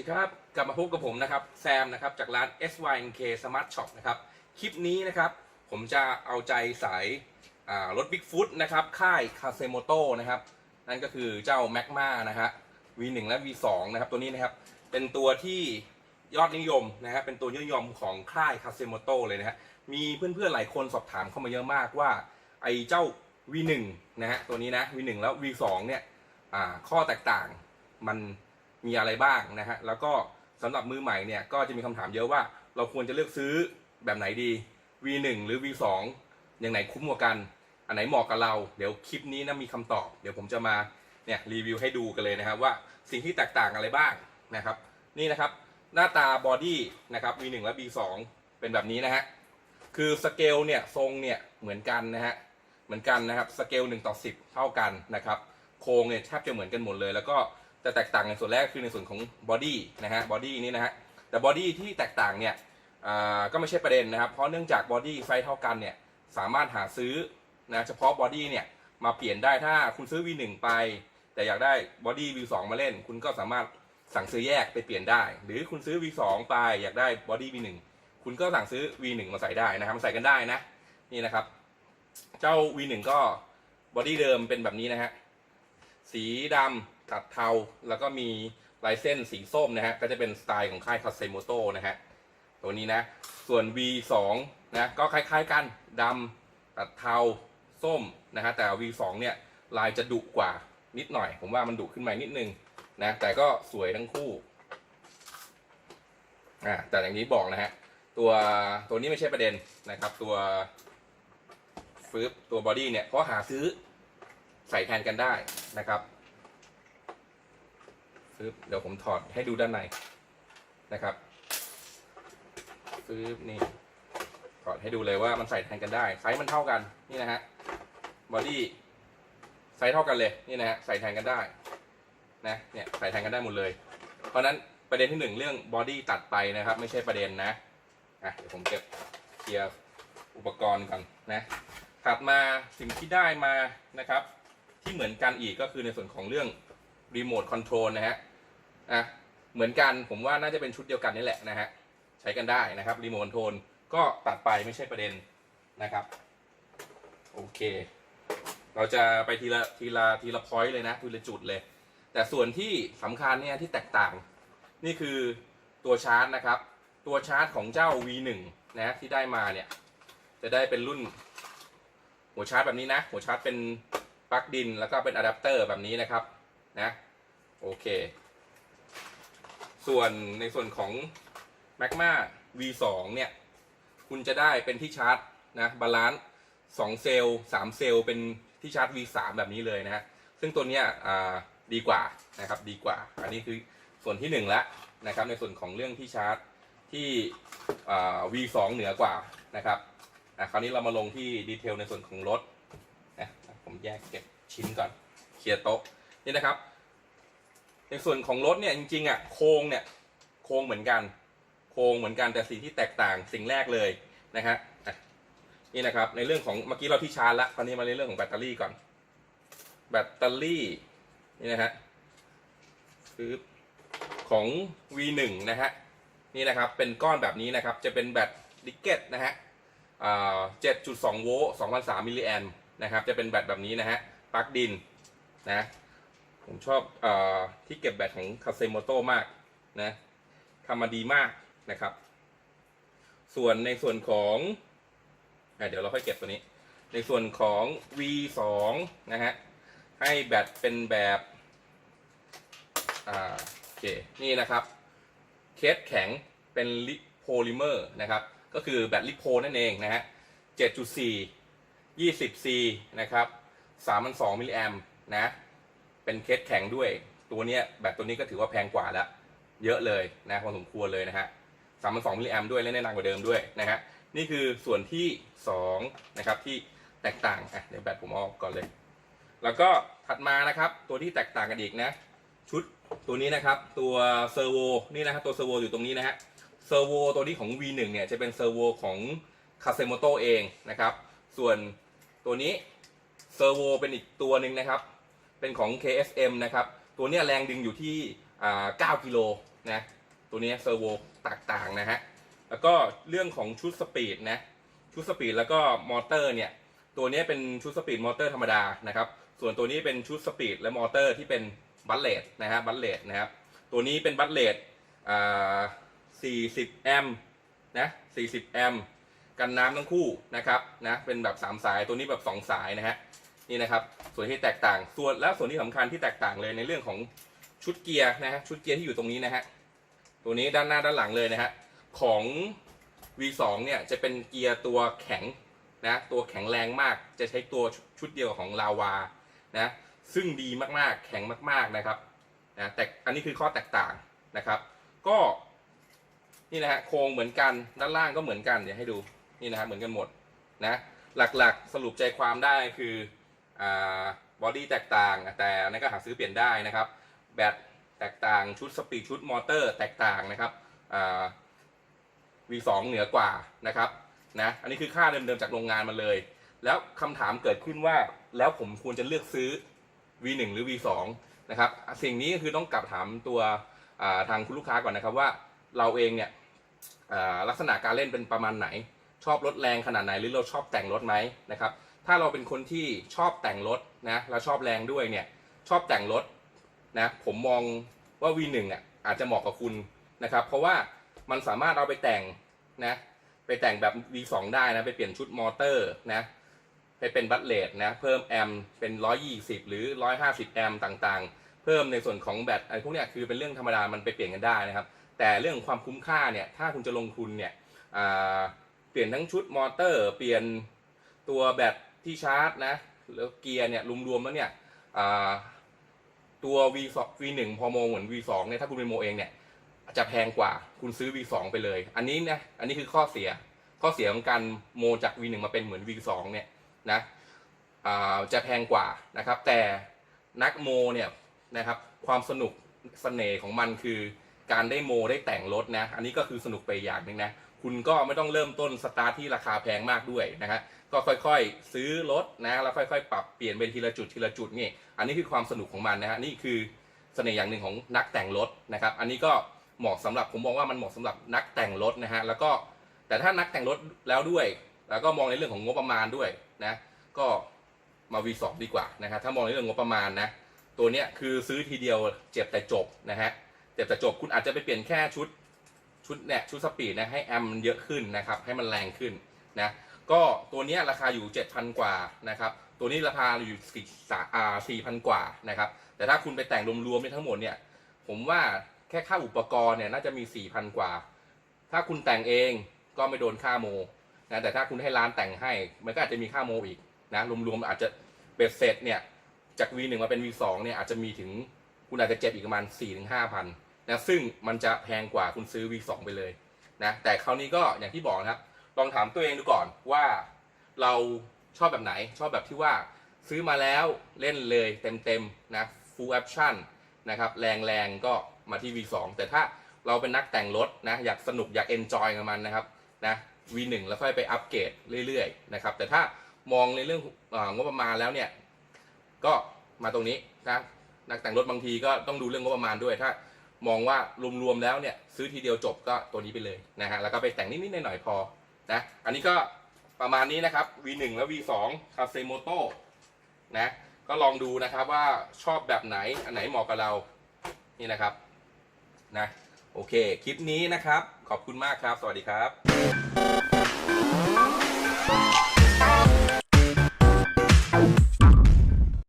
ดีครับ กลับมาพบกับผมนะครับแซมนะครับจากร้าน SYNK Smart Shop นะครับคลิปนี้นะครับผมจะเอาใจสายรถ Bigfoot นะครับค่าย c a s e m o t o นะครับนั่นก็คือเจ้า Magma นะฮะ V1 และ V2 นะครับตัวนี้นะครับเป็นตัวที่ยอดนิยมนะฮะเป็นตัวยอดนิยมของค่าย c a s e m o t o เลยนะฮะมีเพื่อนๆหลายคนสอบถามเข้ามาเยอะมากว่าไอ้เจ้า V1 นะฮะตัวนี้นะ V1 แล้ว V2 เนี่ยข้อแตกต่างมัน มีอะไรบ้างนะฮะแล้วก็สำหรับมือใหม่เนี่ยก็จะมีคำถามเยอะว่า เราควรจะเลือกซื้อแบบไหนดี V1 หรือ V2 อย่างไหนคุ้มกว่ากัน อันไหนเหมาะกับเรา เดี๋ยวคลิปนี้นะมีคำตอบ เดี๋ยวผมจะมาเนี่ยรีวิวให้ดูกันเลยนะครับว่าสิ่งที่แตกต่างอะไรบ้างนะครับ นี่นะครับหน้าตาบอดี้นะครับ V1 และ V2 เป็นแบบนี้นะฮะคือสเกลเนี่ยทรงเนี่ยเหมือนกันนะฮะเหมือนกันนะครับสเกล1ต่อ10 เท่ากันนะครับโครงเนี่ยแทบจะเหมือนกันหมดเลย แล้วก็ จะแตกต่างในส่วนแรกคือในส่วนของบอดี้นะฮะบอดี้นี่นะฮะแต่บอดี้ที่แตกต่างเนี่ยก็ไม่ใช่ประเด็นนะครับ เพราะเนื่องจากบอดี้ไซส์เท่ากันเนี่ยสามารถหาซื้อนะเฉพาะบอดี้เนี่ยมาเปลี่ยนได้ถ้าคุณซื้อ V1 ไป แต่อยากได้บอดี้ V2 มาเล่น คุณก็สามารถสั่งซื้อแยกไปเปลี่ยนได้ หรือคุณซื้อ V2 ไปอยากได้บอดี้ V1 คุณก็สั่งซื้อ V1 มาใส่ได้นะครับมาใส่กันได้นะนี่นะครับ เจ้า V1 ก็บอดี้เดิมเป็นแบบนี้นะฮะสีดำ ตัดเทาแล้วก็มีลายเส้นสีส้มนะฮะก็จะเป็นสไตล์ของค่ายคาเซโมโตนะฮะตัวนี้นะส่วน V2 นะก็คล้ายๆกันดำตัดเทาส้มนะฮะแต่ V2 เนี่ยลายจะดุกว่านิดหน่อย ผมว่ามันดุขึ้นมานิดนึงนะแต่ก็สวยทั้งคู่อ่าแต่อย่างนี้บอกนะฮะตัวตัวนี้ไม่ใช่ประเด็นนะครับตัวฟืบตัวบอดี้เนี่ยเพราะหาซื้อใส่แทนกันได้นะครับ ฟืบเดี๋ยวผมถอดให้ดูด้านในนะครับฟืบนี่ถอดให้ดูเลยว่ามันใส่แทนกันได้ไซส์มันเท่ากันนี่นะฮะบอดี้ไซส์เท่ากันเลยนี่นะฮะใส่แทนกันได้นะเนี่ยใส่แทนกันได้หมดเลย เพราะฉะนั้นประเด็นที่หนึ่งเรื่องบอดี้ตัดไปนะครับ ไม่ใช่ประเด็นนะอะเดี๋ยวผมเก็บเคลียร์อุปกรณ์ก่อนนะถัดมาสิ่งที่ได้มานะครับ ที่เหมือนกันอีกก็คือในส่วนของเรื่องรีโมทคอนโทรลนะฮะ อะเหมือนกันผมว่าน่าจะเป็นชุดเดียวกันนี่แหละนะฮะใช้กันได้นะครับรีโมทโทรลก็ตัดไปไม่ใช่ประเด็นนะครับโอเค เราจะไปทีละทีละทีละพอยต์เลยนะทีละจุดเลย แต่ส่วนที่สำคัญเนี่ยที่แตกต่าง นี่คือตัวชาร์จนะครับ ตัวชาร์จของเจ้า V1 นะที่ได้มาเนี่ยจะได้เป็นรุ่นหัวชาร์จแบบนี้นะ หัวชาร์จเป็นปลั๊กดินแล้วก็เป็นอะแดปเตอร์แบบนี้นะครับนะโอเค ส่วนในส่วนของ Magma V2 เนี่ย คุณจะได้เป็นที่ชาร์จนะบาลานซ์2เซลล์3เซลล์เป็นที่ชาร์จ V3 แบบนี้เลยนะฮะซึ่งตัวเนี้ยดีกว่านะครับดีกว่า อันนี้คือส่วนที่หนึ่งแล้วนะครับ ในส่วนของเรื่องที่ชาร์จที่ V2 เหนือกว่านะครับอะคราวนี้เรามาลงที่ดีเทลในส่วนของรถนะผมแยกเก็บชิ้นก่อนเคลียร์โต๊ะนี่นะครับ ในส่วนของรถเนี่ยจริงๆอะโครงเนี่ยโครงเหมือนกัน โครงเหมือนกันแต่สิ่งที่แตกต่างสิ่งแรกเลยนะฮะนี่นะครับในเรื่องของเมื่อกี้เราที่ชาร์จละคราวนี้มาในเรื่องของแบตเตอรี่ก่อน แบตเตอรี่นี่นะฮะคือของ V1 นะฮะนี่นะครับเป็นก้อนแบบนี้นะครับจะเป็นแบตลิเกตนะฮะอ่า7.2โวลต์2,003มิลลิแอมนะครับจะเป็นแบตแบบนี้นะฮะปลั๊กดินนะ ผมชอบอที่เก็บแบตของคาเซโมโตมากนะทำมาดีมากนะครับ ส่วนในส่วนของอเดี๋ยวเราค่อยเก็บตัวนี้ ในส่วนของ V2 นะฮะ ให้แบตเป็นแบบอ่าโอเค นี่นะครับ เคสแข็งเป็นลิโพลิเมอร์นะครับ ก็คือแบตลิโพนั่นเองนะฮะ 7.4 20C นะครับ3,2มิลลิแอมนะ เป็นเคสแข็งด้วย ตัวเนี้ยแบตตัวนี้ก็ถือว่าแพงกว่าแล้ว เยอะเลยนะพอสมควรเลยนะฮะ3,200มิลลิแอมด้วยและแน่นอนกว่าเดิมด้วยนะฮะนี่คือส่วนที่2นะครับที่แตกต่างอะเดี๋ยวแบตผมอออกก่อนเลย แล้วก็ถัดมานะครับตัวที่แตกต่างกันอีกนะ ชุดตัวนี้นะครับ ตัวเซอร์โวนี่นะครับตัวเซอร์โวอยู่ตรงนี้นะฮะเซอร์โวตัวนี้ของ V1 เนี่ยจะเป็นเซอร์โวของคาเซโมโตเองนะครับ ส่วนตัวนี้เซอร์โวเป็นอีกตัวหนึ่งนะครับ เป็นของ KSM นะครับ ตัวนี้แรงดึงอยู่ที่ 9 กิโลนะ ตัวนี้เซอร์โวต่างๆนะฮะ แล้วก็เรื่องของชุดสปีดนะ ชุดสปีดแล้วก็มอเตอร์เนี่ย ตัวนี้เป็นชุดสปีดมอเตอร์ธรรมดานะครับ ส่วนตัวนี้เป็นชุดสปีดและมอเตอร์ที่เป็นบัตเลตนะฮะ บัตเลตนะครับ ตัวนี้เป็นบัตเลตอ่า40 แอมป์นะ 40 แอมป์กันน้ำทั้งคู่นะครับ นะ เป็นแบบ 3 สาย ตัวนี้แบบ 2 สายนะฮะ นี่นะครับ ส่วนที่แตกต่างส่วนแล้วส่วนที่สำคัญที่แตกต่างเลยในเรื่องของชุดเกียร์นะฮะชุดเกียร์ที่อยู่ตรงนี้นะฮะตัวนี้ด้านหน้าด้านหลังเลยนะฮะของ V2 เนี่ยจะเป็นเกียร์ตัวแข็งนะตัวแข็งแรงมากจะใช้ตัวชุดเดียวของลาวานะซึ่งดีมากๆแข็งมาก ๆนะครับนะแต่อันนี้คือข้อแตกต่างนะครับ ก็นี่นะฮะโครงเหมือนกันด้านล่างก็เหมือนกันเดี๋ยวให้ดูนี่นะฮะเหมือนกันหมดนะหลักๆสรุปใจความได้คือ บอดี้แตกต่าง แต่นั้นก็หาซื้อเปลี่ยนได้นะครับ แบตแตกต่างชุดสปีดชุดมอเตอร์แตกต่างนะครับอ่า V2 เหนือกว่านะครับนะอันนี้คือค่าเดิมๆจากโรงงานมาเลย แล้วคำถามเกิดขึ้นว่าแล้วผมควรจะเลือกซื้อ V1 หรือ V2 นะครับสิ่งนี้ก็คือต้องกลับถามตัวาทางคุณลูกค้าก่อนนะครับว่าเราเองเนี่ยลักษณะการเล่นเป็นประมาณไหน ชอบรถแรงขนาดไหนหรือเราชอบแต่งรถไหมนะครับ ถ้าเราเป็นคนที่ชอบแต่งรถนะแล้วชอบแรงด้วยเนี่ยชอบแต่งรถนะผมมองว่า V1 อะอาจจะเหมาะกับคุณนะครับ เพราะว่ามันสามารถเอาไปแต่งนะไปแต่งแบบ V2 ได้นะไปเปลี่ยนชุดมอเตอร์นะไปเป็นบัตเลตนะเพิ่มแอมเป็น 120 หรือ 150 แอมต่างๆ เพิ่มในส่วนของแบตอะไรพวกเนี้ยคือเป็นเรื่องธรรมดามันไปเปลี่ยนกันได้นะครับ แต่เรื่องความคุ้มค่าเนี่ยถ้าคุณจะลงทุนเนี่ยเปลี่ยนทั้งชุดมอเตอร์ เปลี่ยนตัวแบต ที่ชาร์จนะแล้วเกียร์เนี่ยรวมๆแล้วเนี่ยตัว V2 V1 พอโมเหมือน V2 เนี่ยถ้าคุณเป็นโมเองเนี่ยจะแพงกว่าคุณซื้อ V2 ไปเลย อันนี้นะอันนี้คือข้อเสียข้อเสียของการโมจาก V1 มาเป็นเหมือน V2 เนี่ยนะจะแพงกว่านะครับ แต่นักโมเนี่ยนะครับความสนุกเสน่ห์ของมันคือการได้โมได้แต่งรถนะ อันนี้ก็คือสนุกไปอย่างหนึ่งนะ คุณก็ไม่ต้องเริ่มต้นสตาร์ทที่ราคาแพงมากด้วยนะฮะก็ค่อยๆ ซื้อรถนะแล้วค่อยๆ ปรับเปลี่ยนเป็นทีละจุดทีละจุดนี่อันนี้คือความสนุกของมันนะฮะนี่คือเสน่ห์อย่างหนึ่งของนักแต่งรถนะครับ อันนี้ก็เหมาะสำหรับผมมองว่ามันเหมาะสำหรับนักแต่งรถนะฮะแล้วก็แต่ถ้านักแต่งรถแล้วด้วย แล้วก็มองในเรื่องของงบประมาณด้วยนะก็มา V2 ดีกว่านะครับถ้ามองในเรื่องงบประมาณนะตัวเนี้ยคือซื้อทีเดียวเจ็บแต่จบนะฮะเจ็บแต่จบคุณอาจจะไปเปลี่ยนแค่ชุด ชุดเนี่ยชุดสปีดนะให้แอมมันเยอะขึ้นนะครับ ให้มันแรงขึ้นนะก็ตัวนี้ราคาอยู่ 7,000 กว่านะครับตัวนี้ราคาอยู่สี่สาอ่า4,000กว่านะครับ แต่ถ้าคุณไปแต่งรวมๆในทั้งหมดเนี่ย ผมว่าแค่ค่าอุปกรณ์เนี่ยน่าจะมี4,000กว่า ถ้าคุณแต่งเองก็ไม่โดนค่าโมนะแต่ถ้าคุณให้ร้านแต่งให้ มันก็อาจจะมีค่าโมอีกนะรวมๆอาจจะเบ็ดเสร็จเนี่ยจาก V1 มาเป็น V2 เนี่ยอาจจะมีถึงคุณอาจจะเจ็บอีกประมาณ4ี่ถึงห้าพั นะซึ่งมันจะแพงกว่าคุณซื้อ V2 ไปเลยนะแต่คราวนี้ก็อย่างที่บอกนะครับลองถามตัวเองดูก่อนว่าเราชอบแบบไหนชอบแบบที่ว่าซื้อมาแล้วเล่นเลยเต็มๆนะ full option นะครับแรงๆก็มาที่ V2 แต่ถ้าเราเป็นนักแต่งรถนะอยากสนุกอยาก enjoy กับมันนะครับนะ V1 แล้วค่อยไปอัปเกรดเรื่อยๆนะครับแต่ถ้ามองในเรื่องงบประมาณแล้วเนี่ยก็มาตรงนี้นะนักแต่งรถบางทีก็ต้องดูเรื่องงบประมาณด้วยถ้า มองว่ารวมๆแล้วเนี่ยซื้อทีเดียวจบก็ตัวนี้ไปเลยนะฮะแล้วก็ไปแต่งนิดๆหน่อยๆพอนะอันนี้ก็ประมาณนี้นะครับ V1 และ V2 คาเซโมโตนะก็ลองดูนะครับว่าชอบแบบไหนอันไหนเหมาะกับเรานี่นะครับนะโอเค คลิปนี้นะครับ ขอบคุณมากครับ สวัสดีครับ